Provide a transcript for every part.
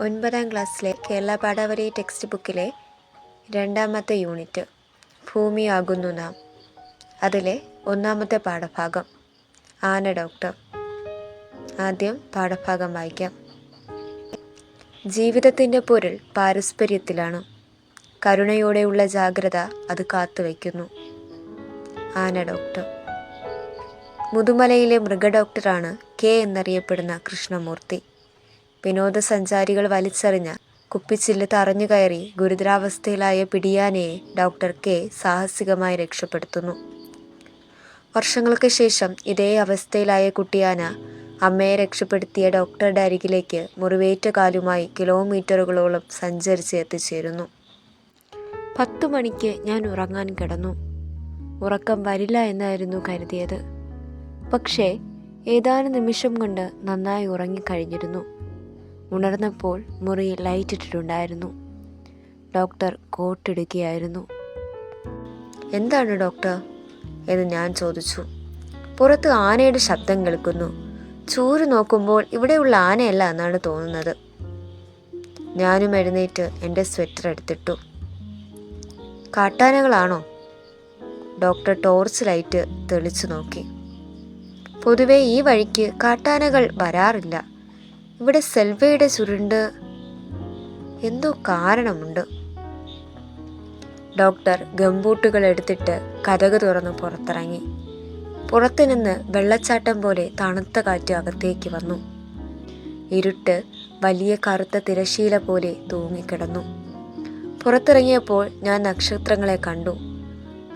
ഒൻപതാം ക്ലാസ്സിലെ കേരള പാഠാവലി ടെക്സ്റ്റ് ബുക്കിലെ രണ്ടാമത്തെ യൂണിറ്റ് ഭൂമിയാകുന്നു നാം. അതിലെ ഒന്നാമത്തെ പാഠഭാഗം. ആന ഡോക്ടർ. ആദ്യം പാഠഭാഗം വായിക്കാം. ജീവിതത്തിന്റെ പൊരുൾ പാരസ്പര്യത്തിലാണ്. കരുണയോടെയുള്ള ജാഗ്രത അത് കാത്തുവയ്ക്കുന്നു. ആന ഡോക്ടർ. മുതുമലയിലെ മൃഗഡോക്ടറാണ് കെ എന്നറിയപ്പെടുന്ന കൃഷ്ണമൂർത്തി. വിനോദസഞ്ചാരികൾ വലിച്ചെറിഞ്ഞ കുപ്പിച്ചില്ല് തറഞ്ഞു കയറി ഗുരുതരാവസ്ഥയിലായ പിടിയാനയെ ഡോക്ടർ കെ സാഹസികമായി രക്ഷപ്പെടുത്തുന്നു. വർഷങ്ങൾക്ക് ശേഷം ഇതേ അവസ്ഥയിലായ കുട്ടിയാന അമ്മയെ രക്ഷപ്പെടുത്തിയ ഡോക്ടറുടെ അരികിലേക്ക് മുറിവേറ്റ കാലുമായി കിലോമീറ്ററുകളോളം സഞ്ചരിച്ച് എത്തിച്ചേരുന്നു. പത്തു മണിക്ക് ഞാൻ ഉറങ്ങാൻ കിടന്നു. ഉറക്കം വരില്ല എന്നായിരുന്നു കരുതിയത്. പക്ഷേ ഏതാനും നിമിഷം കൊണ്ട് നന്നായി ഉറങ്ങിക്കഴിഞ്ഞിരുന്നു. ഉണർന്നപ്പോൾ മുറിയിൽ ലൈറ്റ് ഇട്ടിട്ടുണ്ടായിരുന്നു. ഡോക്ടർ കോട്ടിടുകയായിരുന്നു എന്താണ് ഡോക്ടർ എന്ന് ഞാൻ ചോദിച്ചു. പുറത്ത് ആനയുടെ ശബ്ദം കേൾക്കുന്നു. ചൂര് നോക്കുമ്പോൾ ഇവിടെയുള്ള ആനയല്ല എന്നാണ് തോന്നുന്നത്. ഞാനും എഴുന്നേറ്റ് എന്റെ സ്വെറ്റർ എടുത്തിട്ടു. കാട്ടാനകളാണോ? ഡോക്ടർ ടോർച്ച് ലൈറ്റ് തെളിച്ചു നോക്കി. പൊതുവെ ഈ വഴിക്ക് കാട്ടാനകൾ വരാറില്ല. ഇവിടെ സെൽവയുടെ ചുരുണ്ട്. എന്തോ കാരണമുണ്ട്. ഡോക്ടർ ഗംബൂട്ടുകൾ എടുത്തിട്ട് കതക് തുറന്ന് പുറത്തിറങ്ങി. പുറത്തു നിന്ന് വെള്ളച്ചാട്ടം പോലെ തണുത്ത കാറ്റ് അകത്തേക്ക് വന്നു. ഇരുട്ട് വലിയ കറുത്ത തിരശീല പോലെ തൂങ്ങിക്കിടന്നു. പുറത്തിറങ്ങിയപ്പോൾ ഞാൻ നക്ഷത്രങ്ങളെ കണ്ടു.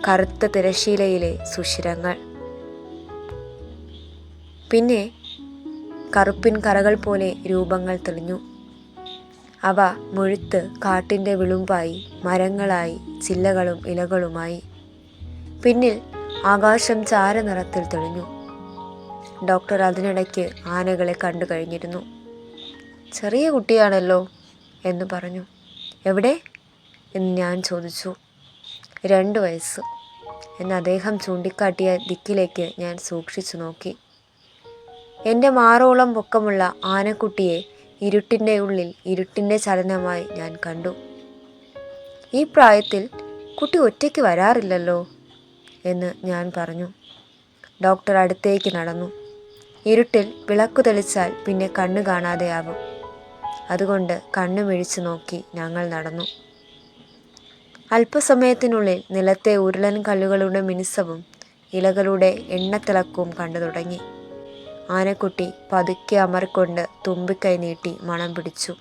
കറുത്ത തിരശീലയിലെ സുഷിരങ്ങൾ. പിന്നെ കറുപ്പിൻ കറകൾ പോലെ രൂപങ്ങൾ തെളിഞ്ഞു. അവ മുഴുത്ത് കാട്ടിന്റെ വിളുമ്പായി മരങ്ങളായി ചില്ലകളും ഇലകളുമായി. പിന്നിൽ ആകാശം ചാരനിറത്തിൽ തെളിഞ്ഞു. ഡോക്ടർ അതിനിടയ്ക്ക് ആനകളെ കണ്ടു കഴിഞ്ഞിരുന്നു. ചെറിയ കുട്ടിയാണല്ലോ? എന്ന് പറഞ്ഞു. എവിടെ? എന്ന് ഞാൻ ചോദിച്ചു. രണ്ട് വയസ്സ്. എന്ന് അദ്ദേഹം ചൂണ്ടിക്കാട്ടിയ ദിക്കിലേക്ക് ഞാൻ സൂക്ഷിച്ചു നോക്കി. എന്റെ മാറോളം പൊക്കമുള്ള ആനക്കുട്ടിയെ ഇരുട്ടിന്റെ ഉള്ളിൽ ഇരുട്ടിന്റെ ചലനമായി ഞാൻ കണ്ടു. ഈ പ്രായത്തിൽ കുട്ടി ഒറ്റയ്ക്ക് വരാറില്ലല്ലോ എന്ന് ഞാൻ പറഞ്ഞു. ഡോക്ടർ അടുത്തേക്ക് നടന്നു. ഇരുട്ടിൽ വിളക്കു തെളിച്ചാൽ പിന്നെ കണ്ണു കാണാതെയാകും അതുകൊണ്ട് കണ്ണു മിഴിച്ചു നോക്കി ഞങ്ങൾ നടന്നു. അല്പസമയത്തിനുള്ളിൽ നിലത്തെ ഉരുളൻ കല്ലുകളുടെ മിനുസവും ഇലകളുടെ എണ്ണത്തിളക്കവും കണ്ടു തുടങ്ങി. ആനക്കുട്ടി പതുക്കെ അമർക്കൊണ്ട് തുമ്പിക്കൈ നീട്ടി മണം പിടിച്ചു.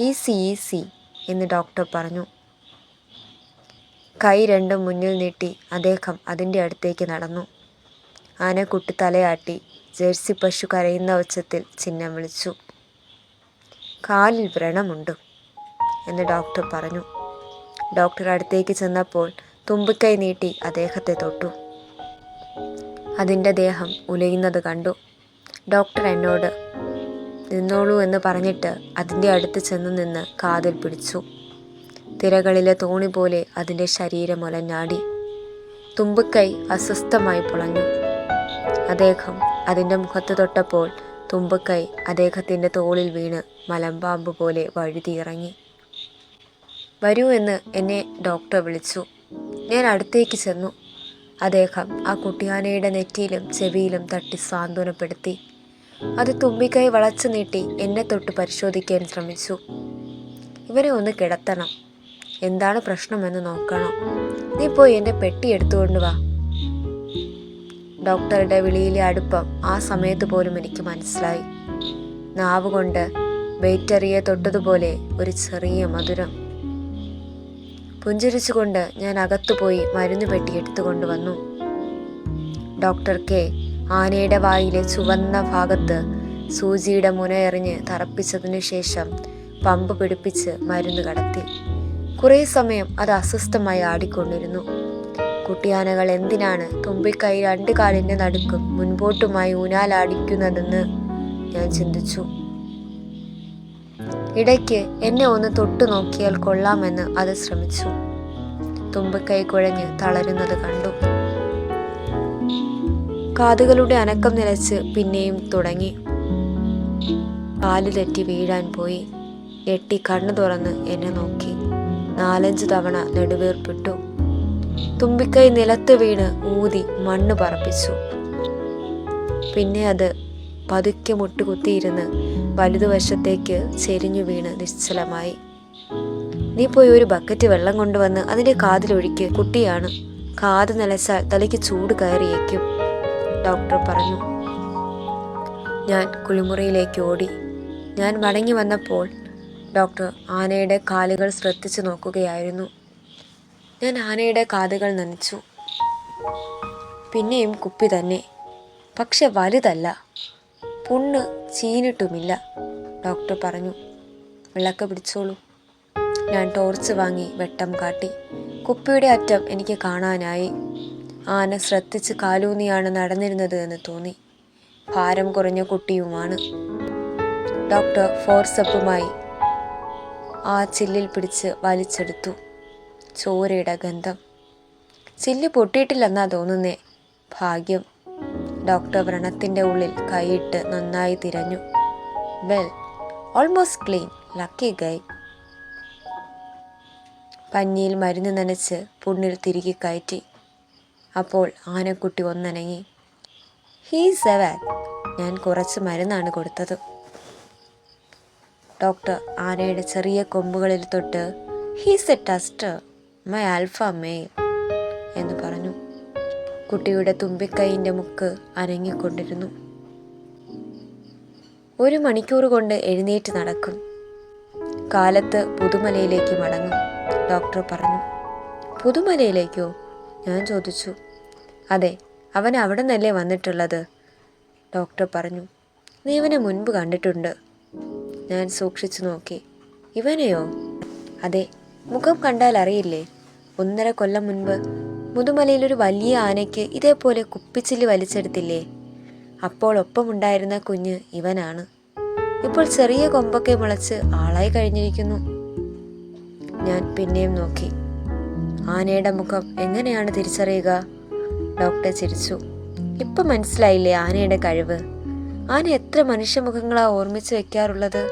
ഈസി ഈസി എന്ന് ഡോക്ടർ പറഞ്ഞു. കൈ രണ്ടും മുന്നിൽ നീട്ടി അദ്ദേഹം അതിന്റെ അടുത്തേക്ക് നടന്നു. ആനക്കുട്ടി തലയാട്ടി ജേഴ്സി പശു കരയുന്ന ഉച്ചത്തിൽ ചിഹ്നം വിളിച്ചു. കാലിൽ വ്രണമുണ്ട് എന്ന് ഡോക്ടർ പറഞ്ഞു. ഡോക്ടർ അടുത്തേക്ക് ചെന്നപ്പോൾ തുമ്പിക്കൈ നീട്ടി അദ്ദേഹത്തെ തൊട്ടു. അതിന്റെ ദേഹം ഉലയുന്നത് കണ്ടു. ഡോക്ടർ എന്നോട് നിന്നോളൂ എന്ന് പറഞ്ഞിട്ട് അതിന്റെ അടുത്ത് ചെന്ന് നിന്ന് കാതിൽ പിടിച്ചു. തിരകളിലെ തോണി പോലെ അതിന്റെ ശരീരം ഒലഞ്ഞാടി. തുമ്പിക്കൈ അസ്വസ്ഥമായി പുളഞ്ഞു. അദ്ദേഹം അതിന്റെ മുഖത്ത് തൊട്ടപ്പോൾ തുമ്പക്കൈ അദ്ദേഹത്തിന്റെ തോളിൽ വീണ് മലമ്പാമ്പ് പോലെ വഴുതിയിറങ്ങി വരൂ എന്ന് എന്നെ ഡോക്ടർ വിളിച്ചു. ഞാൻ അടുത്തേക്ക് ചെന്നു. അദ്ദേഹം ആ കുട്ടിയാനയുടെ നെറ്റിയിലും ചെവിയിലും തട്ടി സാന്ത്വനപ്പെടുത്തി. അത് തുമ്പിക്കൈ വളച്ചു നീട്ടി എന്നെ തൊട്ട് പരിശോധിക്കാൻ ശ്രമിച്ചു. ഇവരെ ഒന്ന് കിടത്തണം. എന്താണ് പ്രശ്നമെന്ന് നോക്കണം. നീ പോയി എന്റെ പെട്ടി എടുത്തുകൊണ്ട് വാ ഡോക്ടറുടെ വിളിയിലെ അടുപ്പം ആ സമയത്ത് പോലും എനിക്ക് മനസ്സിലായി. നാവ് കൊണ്ട് വെയിറ്ററിയെ തൊട്ടതുപോലെ ഒരു ചെറിയ മധുരം പുഞ്ചിരിച്ചുകൊണ്ട് ഞാൻ അകത്തുപോയി മരുന്ന് പെട്ടി എടുത്തുകൊണ്ട് വന്നു. ഡോക്ടർ കെ ആനയുടെ വായിലെ ചുവന്ന ഭാഗത്ത് സൂചിയുടെ മുനയെറിഞ്ഞ് തറപ്പിച്ചതിനു ശേഷം പമ്പ് പിടിപ്പിച്ച് മരുന്ന് കടത്തി. കുറേ സമയം അത് അസ്വസ്ഥമായി ആടിക്കൊണ്ടിരുന്നു. കുട്ടിയാനകൾ എന്തിനാണ് തുമ്പിക്കൈ രണ്ട് കാലിന്റെ നടുക്കും മുൻപോട്ടുമായി ഊനാലാടിക്കുന്നതെന്ന് ഞാൻ ചിന്തിച്ചു. ഇടയ്ക്ക് എന്നെ ഒന്ന് തൊട്ടു നോക്കിയാൽ കൊള്ളാമെന്ന് അത് ശ്രമിച്ചു. തുമ്പിക്കൈ കുഴഞ്ഞ് തളരുന്നത് കണ്ടു. കാതുകളുടെ അനക്കം നിലച്ച് പിന്നെയും തുടങ്ങി. കാലു തെറ്റി വീഴാൻ പോയി. എട്ടി കണ്ണു തുറന്ന് എന്നെ നോക്കി. നാലഞ്ച് തവണ നെടുവേർപ്പിട്ടു. തുമ്പിക്കൈ നിലത്ത് വീണ് ഊതി മണ്ണ് പറപ്പിച്ചു. പിന്നെ അത് പതുക്കെ മുട്ടുകുത്തിയിരുന്ന് വലതുവശത്തേക്ക് ചെരിഞ്ഞു വീണ് നിശ്ചലമായി. നീ പോയി ഒരു ബക്കറ്റ് വെള്ളം കൊണ്ടുവന്ന് അതിന്റെ കാതിലൊഴിക്ക് കുട്ടിയാണ്. കാത് നിലച്ചാൽ തലയ്ക്ക് ചൂട് കയറിയേക്കും ഡോക്ടർ പറഞ്ഞു. ഞാൻ കുളിമുറിയിലേക്ക് ഓടി. ഞാൻ മടങ്ങി വന്നപ്പോൾ ഡോക്ടർ ആനയുടെ കാലുകൾ ശ്രദ്ധിച്ചു നോക്കുകയായിരുന്നു. ഞാൻ ആനയുടെ കാതുകൾ നനച്ചു. പിന്നെയും കുപ്പി തന്നെ. പക്ഷെ വലുതല്ല. പുണ്ണ് ചീനിട്ടുമില്ല. ഡോക്ടർ പറഞ്ഞു വിളക്ക് പിടിച്ചോളൂ. ഞാൻ ടോർച്ച് വാങ്ങി വെട്ടം കാട്ടി കുപ്പിയുടെ അറ്റം എനിക്ക് കാണാനായി. ആന ശ്രദ്ധിച്ച് കാലൂന്നിയാണ് നടന്നിരുന്നത് എന്ന് തോന്നി. ഭാരം കുറഞ്ഞ കുട്ടിയുമാണ്. ഡോക്ടർ ഫോർസപ്പുമായി ആ ചില്ലിൽ പിടിച്ച് വലിച്ചെടുത്തു. ചോരയുടെ ഗന്ധം. ചില്ല് പൊട്ടിയിട്ടില്ലെന്നാ തോന്നുന്നേ. ഭാഗ്യം. ഡോക്ടർ വ്രണത്തിന്റെ ഉള്ളിൽ കൈയിട്ട് നന്നായി തിരഞ്ഞു. Well almost clean lucky guy. പഞ്ഞിയിൽ മരുന്ന് നനച്ച് പുണ്ണിൽ തിരികെ കയറ്റി. അപ്പോൾ ആനക്കുട്ടി ഒന്നനങ്ങി ഹീ സെവൻ ഞാൻ കുറച്ച് മരുന്നാണ് കൊടുത്തത്. ഡോക്ടർ ആനയുടെ ചെറിയ കൊമ്പുകളിൽ തൊട്ട് he's a tusker my alpha may എന്ന് പറഞ്ഞു. കുട്ടിയുടെ തുമ്പിക്കൈയിന്റെ മുക്ക് അനങ്ങിക്കൊണ്ടിരുന്നു. ഒരു മണിക്കൂർ കൊണ്ട് എഴുന്നേറ്റ് നടക്കും. കാലത്ത് പുതുമലയിലേക്ക് മടങ്ങും ഡോക്ടർ പറഞ്ഞു. പുതുമലയിലേക്കോ? ഞാൻ ചോദിച്ചു. അതെ അവൻ അവിടെ നിന്നല്ലേ വന്നിട്ടുള്ളത്? ഡോക്ടർ പറഞ്ഞു. നീ ഇവനെ മുൻപ് കണ്ടിട്ടുണ്ട്. ഞാൻ സൂക്ഷിച്ചു നോക്കി. ഇവനെയോ? അതെ മുഖം കണ്ടാൽ അറിയില്ലേ? ഒന്നര കൊല്ലം മുൻപ് മുതുമലയിൽ ഒരു വലിയ ആനയ്ക്ക് ഇതേപോലെ കുപ്പിച്ചില്ല് വലിച്ചെടുത്തില്ലേ? അപ്പോൾ ഒപ്പമുണ്ടായിരുന്ന കുഞ്ഞ് ഇവനാണ്. ഇപ്പോൾ ചെറിയ കൊമ്പൊക്കെ മുളച്ച് ആളായി കഴിഞ്ഞിരിക്കുന്നു. ഞാൻ പിന്നെയും നോക്കി. ആനയുടെ മുഖം എങ്ങനെയാണ് തിരിച്ചറിയുക? ഡോക്ടർ ചിരിച്ചു. ഇപ്പൊ മനസ്സിലായില്ലേ ആനയുടെ കഴിവ്? ആന എത്ര മനുഷ്യ മനുഷ്യമുഖങ്ങളാ ഓർമ്മിച്ച് വെക്കാറുള്ളത്?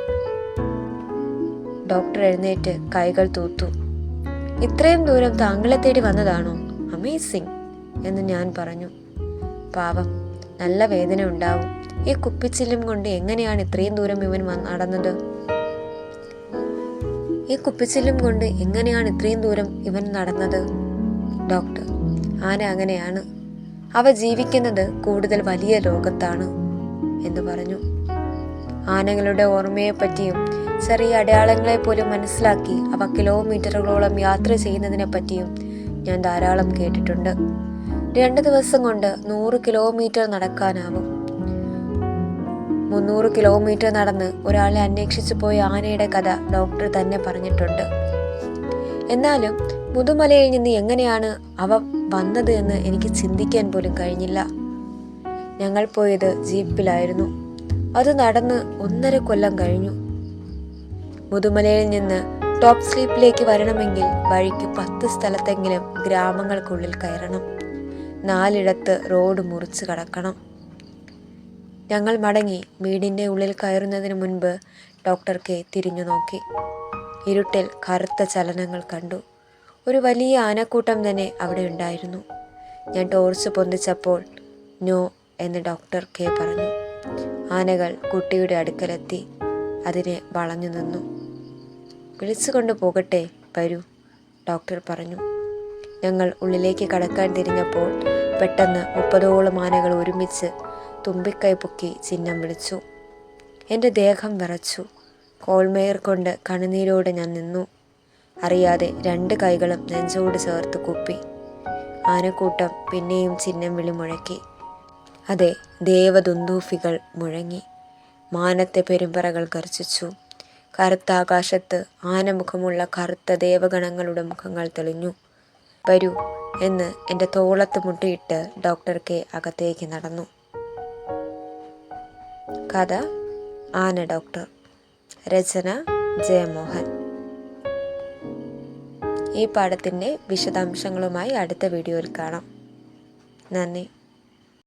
ഡോക്ടർ എഴുന്നേറ്റ് കൈകൾ തൂത്തു. ഇത്രയും ദൂരം താങ്കളെ തേടി വന്നതാണോ? അമേസിങ് എന്ന് ഞാൻ പറഞ്ഞു. പാവം നല്ല വേദന ഉണ്ടാവും. ഈ കുപ്പിച്ചില്ലും കൊണ്ട് എങ്ങനെയാണ് ഇത്രയും ദൂരം ഇവൻ നടന്നത്? ഈ കുപ്പിച്ചില്ലും കൊണ്ട് എങ്ങനെയാണ് ഇത്രയും ദൂരം ഇവൻ നടന്നത്? ഡോക്ടർ ആന അങ്ങനെയാണ്. അവ ജീവിക്കുന്നത് കൂടുതൽ വലിയ ലോകത്താണ് എന്ന് പറഞ്ഞു. ആനകളുടെ ഓർമ്മയെപ്പറ്റിയും ചെറിയ അടയാളങ്ങളെ പോലും മനസ്സിലാക്കി അവ കിലോമീറ്ററുകളോളം യാത്ര ചെയ്യുന്നതിനെ പറ്റിയും ഞാൻ ധാരാളം കേട്ടിട്ടുണ്ട്. രണ്ട് ദിവസം കൊണ്ട് നൂറ് കിലോമീറ്റർ നടക്കാനാവും. മുന്നൂറ് കിലോമീറ്റർ നടന്ന് ഒരാളെ അന്വേഷിച്ചു പോയ ആനയുടെ കഥ ഡോക്ടർ തന്നെ പറഞ്ഞിട്ടുണ്ട്. എന്നാലും മുതുമലയിൽ നിന്ന് എങ്ങനെയാണ് അവ വന്നത് എന്ന് എനിക്ക് ചിന്തിക്കാൻ പോലും കഴിഞ്ഞില്ല. ഞങ്ങൾ പോയത് ജീപ്പിലായിരുന്നു. അത് നടന്ന് ഒന്നര കൊല്ലം കഴിഞ്ഞു. മുതുമലയിൽ നിന്ന് ടോപ്പ് സ്ലീപ്പിലേക്ക് വരണമെങ്കിൽ വഴിക്ക് പത്ത് സ്ഥലത്തെങ്കിലും ഗ്രാമങ്ങൾക്കുള്ളിൽ കയറണം. നാലിടത്ത് റോഡ് മുറിച്ച് കടക്കണം. ഞങ്ങൾ മടങ്ങി വീടിന്റെ ഉള്ളിൽ കയറുന്നതിന് മുൻപ് ഡോക്ടർ കെ തിരിഞ്ഞു നോക്കി. ഇരുട്ടിൽ കറുത്ത ചലനങ്ങൾ കണ്ടു. ഒരു വലിയ ആനക്കൂട്ടം തന്നെ അവിടെ ഉണ്ടായിരുന്നു. ഞാൻ ടോർച്ച് പൊന്തിച്ചപ്പോൾ നോ എന്ന് ഡോക്ടർ കെ പറഞ്ഞു. ആനകൾ കുട്ടിയുടെ അടുക്കലെത്തി. അതിനെ വളഞ്ഞു നിന്നു. വിളിച്ചുകൊണ്ട് പോകട്ടെ വരൂ ഡോക്ടർ പറഞ്ഞു. ഞങ്ങൾ ഉള്ളിലേക്ക് കടക്കാൻ തിരിഞ്ഞപ്പോൾ പെട്ടെന്ന് മുപ്പതോളം ആനകൾ ഒരുമിച്ച് തുമ്പിക്കൈ പൊക്കി ചിഹ്നം വിളിച്ചു. എന്റെ ദേഹം വിറച്ചു. കോൾമേയർ കൊണ്ട് കണ്ണുനീരോടെ ഞാൻ നിന്നു. അറിയാതെ രണ്ട് കൈകളും നെഞ്ചോട് ചേർത്ത് കുപ്പി. ആനക്കൂട്ടം പിന്നെയും ചിഹ്നം വിളി മുഴക്കി. അതെ ദേവദുന്ദൂഫികൾ മുഴങ്ങി. മാനത്തെ പെരുമ്പറകൾ ഗർജിച്ചു. കറുത്ത ആകാശത്ത് ആനമുഖമുള്ള കറുത്ത ദേവഗണങ്ങളുടെ മുഖങ്ങൾ തെളിഞ്ഞു. വരൂ എന്ന് എന്റെ തോളത്ത് മുട്ടിയിട്ട് ഡോക്ടർ കെ അകത്തേക്ക് നടന്നു. കഥ ആന ഡോക്ടർ. രചന ജയമോഹൻ. ഈ പാഠത്തിന്റെ വിശദാംശങ്ങളുമായി അടുത്ത വീഡിയോയിൽ കാണാം. നന്ദി.